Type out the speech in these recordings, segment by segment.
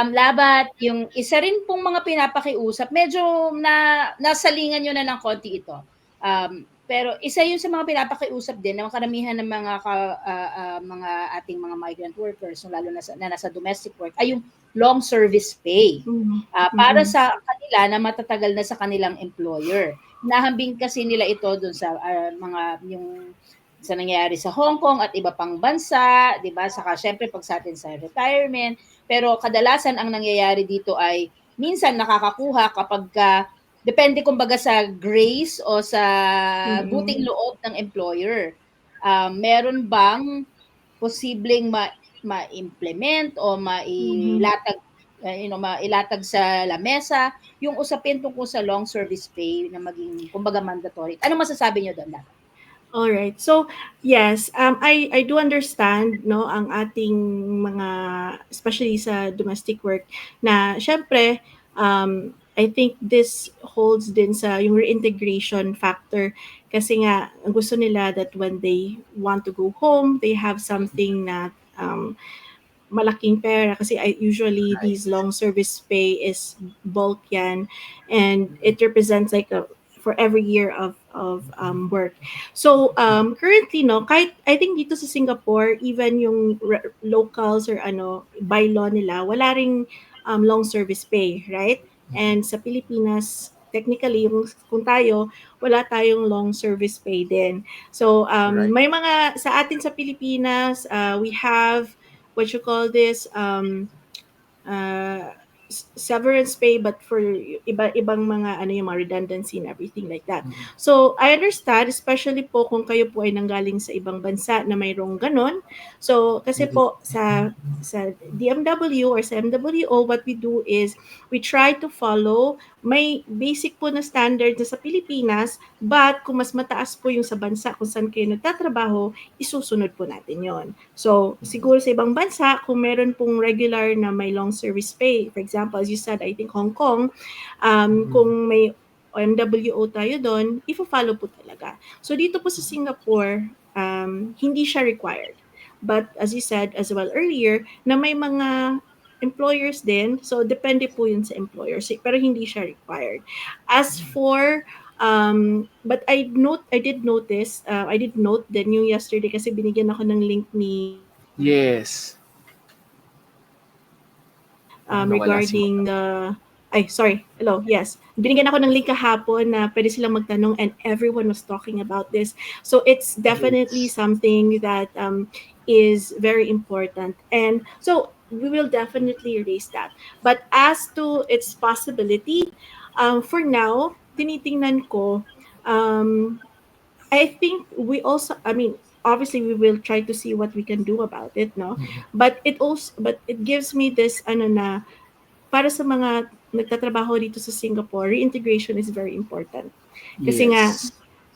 um, labat, yung isa rin pong mga pinapakiusap, medyo na, nasalingan nyo na ng konti ito. Um, pero isa yun sa mga pinapakiusap din ng karamihan ng mga ka, uh, uh, mga ating mga migrant workers, lalo na, sa, na nasa domestic work, ay yung long service pay. Mm-hmm. Uh, para mm-hmm. sa kanila na matatagal na sa kanilang employer. Nahambing kasi nila ito doon sa uh, mga yung sa nangyayari sa Hong Kong at iba pang bansa, 'di ba? Saka syempre pag sa atin sa retirement, pero kadalasan ang nangyayari dito ay minsan nakakakuha kapag ka, depende kumbaga sa grace o sa mm-hmm. buting loob ng employer. Uh, meron bang posibleng ma- ma-implement o mailatag mm-hmm. uh, you know mailatag sa lamesa yung usapin tungkol sa long service pay na maging kumbaga mandatory. Ano masasabi niyo doon? Dapat? All right. So, yes, um, I, I do understand no ang ating mga especially sa domestic work na syempre um, I think this holds din sa yung reintegration factor. Kasi nga gusto nila that when they want to go home, they have something na um, malaking pera. Kasi I usually these long service pay is bulk yan. And it represents like a for every year of of um, work. So um, currently no, kahit I think dito sa Singapore, even yung locals or ano by law nila, wala ring um, long service pay, right? And sa Pilipinas, technically yung kung tayo, wala tayong long service pay din. So um, right. may mga sa atin sa Pilipinas, uh, we have what you call this um, uh, severance pay but for iba ibang mga ano yung mga redundancy and everything like that. Mm-hmm. So I understand especially po kung kayo po ay nanggaling sa ibang bansa na mayroong ganon. So kasi mm-hmm. po sa sa DMW or sa MWO what we do is we try to follow may basic po na standard na sa Pilipinas, but kung mas mataas po yung sa bansa kung saan kayo nagtatrabaho, isusunod po natin yon. So, siguro sa ibang bansa, kung meron pong regular na may long service pay, for example, as you said, I think Hong Kong, um, mm-hmm. kung may OMWO tayo doon, ifo-follow po talaga. So, dito po sa Singapore, um, hindi siya required. But as you said as well earlier, na may mga employers din. So, depende po yun sa employers. Pero hindi siya required. As for, um, but I note, I did notice, uh, I did note din yung yesterday kasi binigyan ako ng link ni Yes. Um, regarding the, ay, sorry, hello, yes. Binigyan ako ng link kahapon na pwede silang magtanong and everyone was talking about this. So it's definitely yes. something that um, is very important. And so we will definitely raise that. But as to its possibility, um, for now, tinitingnan ko, um, I think we also, I mean, obviously we will try to see what we can do about it, no? Mm-hmm. But it also, but it gives me this, ano na, para sa mga nagtatrabaho dito sa Singapore, reintegration is very important. Kasi yes. nga,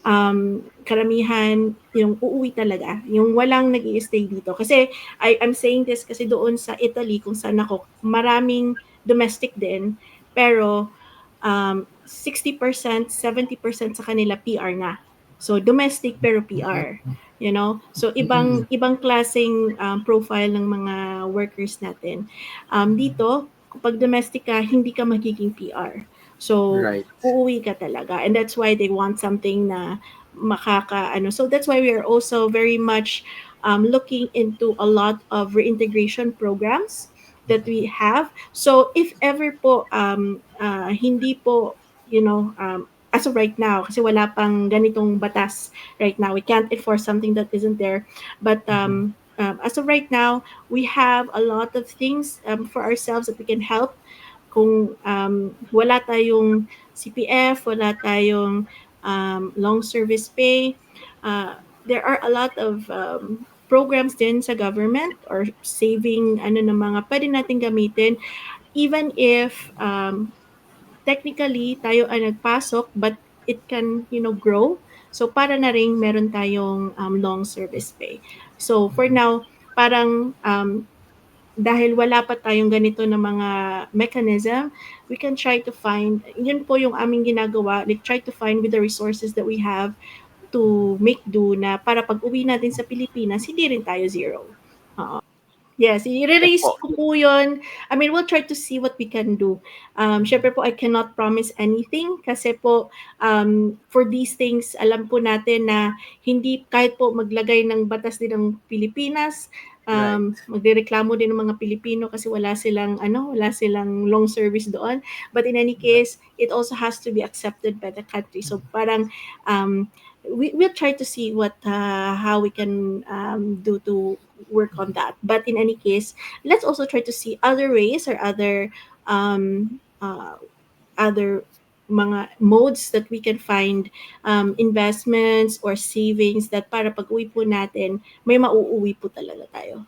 um, karamihan yung uuwi talaga, yung walang nag stay dito. Kasi I, I'm saying this kasi doon sa Italy kung saan ako, maraming domestic din, pero um, 60%, 70% sa kanila PR na. So domestic pero PR, you know? So ibang ibang klaseng um, profile ng mga workers natin. Um, dito, kapag domestic ka, hindi ka magiging PR. So, right. uuwi ka talaga. And that's why they want something na makaka, ano. So, that's why we are also very much um, looking into a lot of reintegration programs that we have. So, if ever po, um, uh, hindi po, you know, um, as of right now, kasi wala pang ganitong batas right now. We can't enforce something that isn't there. But um, um, as of right now, we have a lot of things um, for ourselves that we can help kung um, wala tayong CPF, wala tayong um, long service pay, uh, there are a lot of um, programs din sa government or saving ano ng mga pwede natin gamitin even if um, technically tayo ay nagpasok but it can you know grow so para na ring meron tayong um, long service pay so for now parang um, dahil wala pa tayong ganito na mga mechanism, we can try to find, yun po yung aming ginagawa, like try to find with the resources that we have to make do na para pag uwi natin sa Pilipinas, hindi rin tayo zero. Uh-huh. Yes, po. ko po yun. I mean, we'll try to see what we can do. Um, syempre po, I cannot promise anything kasi po, um, for these things, alam po natin na hindi kahit po maglagay ng batas din ng Pilipinas, um, magrereklamo din ng mga Pilipino kasi wala silang, ano, wala silang long service doon. But in any case, it also has to be accepted by the country. So parang, um, we, we'll try to see what, uh, how we can um, do to work on that. But in any case, let's also try to see other ways or other um, uh, other mga modes that we can find um, investments or savings that para pag uwi po natin, may mauuwi po talaga tayo.